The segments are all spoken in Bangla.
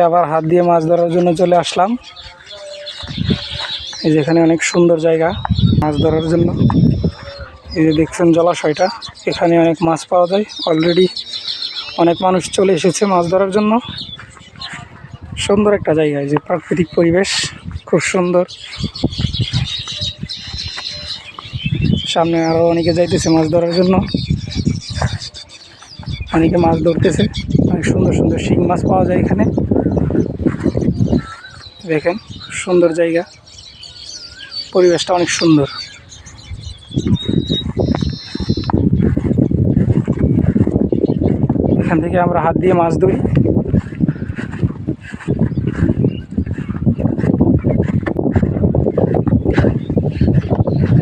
আবার হাত দিয়ে মাছ ধরার জন্য চলে আসলাম। এই যে এখানে অনেক সুন্দর জায়গা মাছ ধরার জন্য। এই যে দেখছেন জলাশয়টা, এখানে অনেক মাছ পাওয়া যায়। অলরেডি অনেক মানুষ চলে এসেছে মাছ ধরার জন্য। সুন্দর একটা জায়গা, এই যে প্রাকৃতিক পরিবেশ, খুব সুন্দর। সামনে আরও অনেকে যাইতেছে মাছ ধরার জন্য। অনেকে মাছ ধরতেছে। অনেক সুন্দর সুন্দর শিং মাছ পাওয়া যায় এখানে। দেখেন, সুন্দর জায়গা। পরিবেশটা অনেক সুন্দর। এখান থেকে আমরা হাত দিয়ে মাছ ধরি।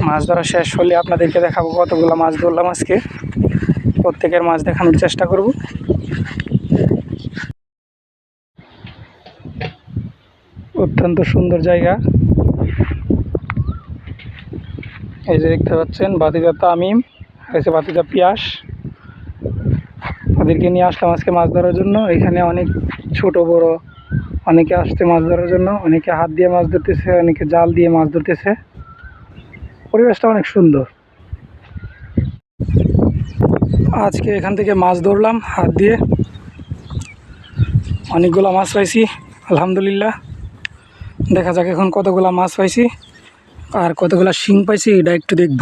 মাছ ধরা শেষ হলে আপনাদেরকে দেখাবো কতগুলো মাছ ধরলাম আজকে। প্রত্যেকের মাছ দেখানোর চেষ্টা করব। অত্যন্ত সুন্দর জায়গা। এই যে দেখতে পাচ্ছেন বাতিজা তামিম হয়েছে বাতিজা পিয়াস। তাদেরকে নিয়ে আসলাম আজকে মাছ ধরার জন্য। এখানে অনেক ছোট, বড়, অনেকে আসছে মাছ ধরার জন্য, অনেকে হাত দিয়ে মাছ ধরতেছে, অনেকে জাল দিয়ে মাছ ধরতেছে। পরিবেশটা অনেক সুন্দর। আজকে এখান থেকে মাছ ধরলাম হাত দিয়ে। অনেকগুলো মাছ পাইছি, আলহামদুলিল্লাহ। দেখা যাক এখন কতগুলো মাছ পাইছি আর কতগুলো শিং পাইছি, এটা একটু দেখব।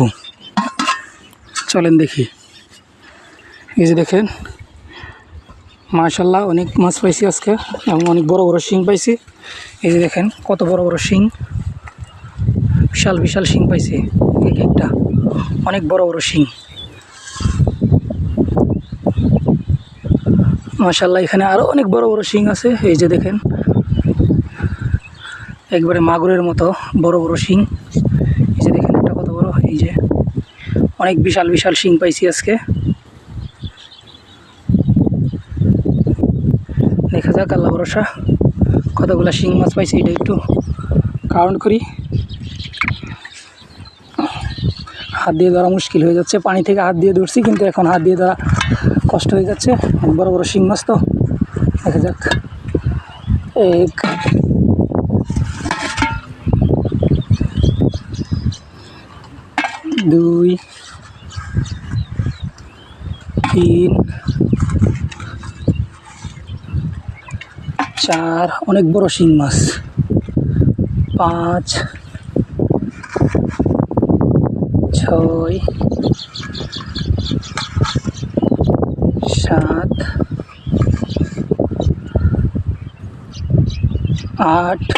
চলেন দেখি। এই যে দেখেন মাশাল্লাহ অনেক মাছ পাইছি আজকে, এবং অনেক বড় বড় শিং পাইছি। এই যে দেখেন, কত বড় বড় শিং, বিশাল বিশাল শিং পাইছি, এক একটা। অনেক বড় বড় শিং। মাশাল্লাহ এখানে আরও অনেক বড় বড় শিং আছে। এই যে দেখেন একবারে মাগুরের মতো বড় বড় শিং। এই যে দেখেন একটা কত বড়, এই যে অনেক বিশাল বিশাল শিং পাইছি আজকে। দেখা যাক, আল্লাহ ভরসা, কতগুলো শিং মাছ পাইছি এটা একটু কাউন্ট করি। হাত দিয়ে ধরা মুশকিল হয়ে যাচ্ছে, পানি থেকে হাত দিয়ে ধরছি, কিন্তু এখন হাত দিয়ে ধরা কষ্ট হয়ে যাচ্ছে। বড় বড় শিং মাছ তো। দেখা যাক। এক দুই তিন চার অনেক বড় শিং মাছ। পাঁচ ছয় সাত আট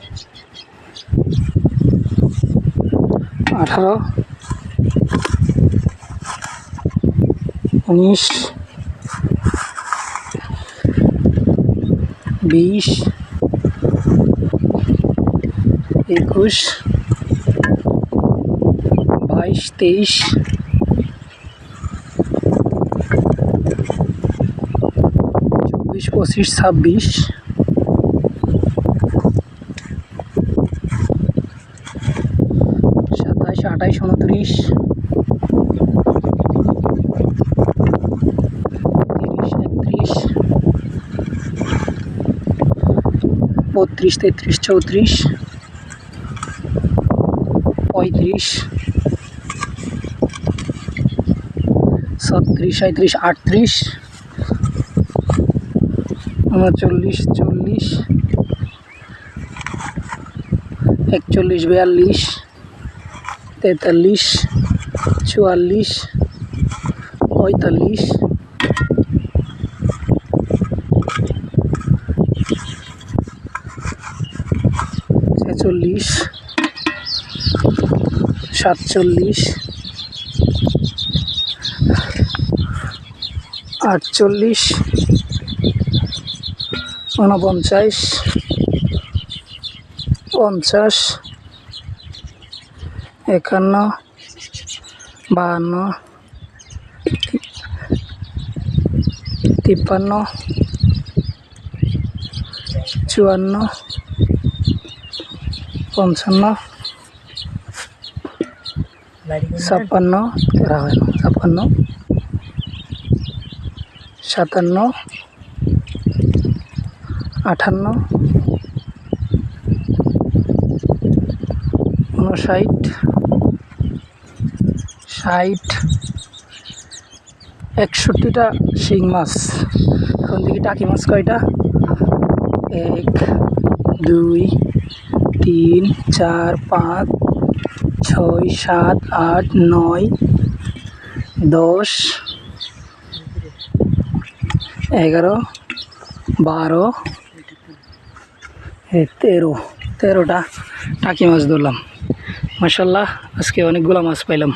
আঠারো উনিশ বিশ একুশ বাইশ তেইশ চব্বিশ পঁচিশ ছাব্বিশ আঠাইশ উনত্রিশ। বত্রিশ তেত্রিশ চৌত্রিশ। পঁয়ত্রিশ। ছত্রিশ সাঁত্রিশ আটত্রিশ। উনচল্লিশ চল্লিশ। একচল্লিশ বিয়াল্লিশ। তেতাল্লিশ চুয়াল্লিশ পঁয়তাল্লিশ। ছেচল্লিশ সাতচল্লিশ আটচল্লিশ উনপঞ্চাশ পঞ্চাশ একান্ন বাহান্ন তিপ্পান্ন চুয়ান্ন পঞ্চান্ন ছাপ্পান্ন করা হয় না ছাপ্পান্ন সাতান্ন আটান্ন উনষাট ষাট একষট্টিটা শিং মাছ। এখন দেখি টাকি মাছ কয়টা? এক, দুই, তিন, চার, পাঁচ, ছয়, সাত, আট, নয়, দশ, এগারো, বারো তেরো। তেরোটা টাকি মাছ ধরলাম। মাসাল্লাহ আজকে অনেকগুলো মাছ পাইলাম।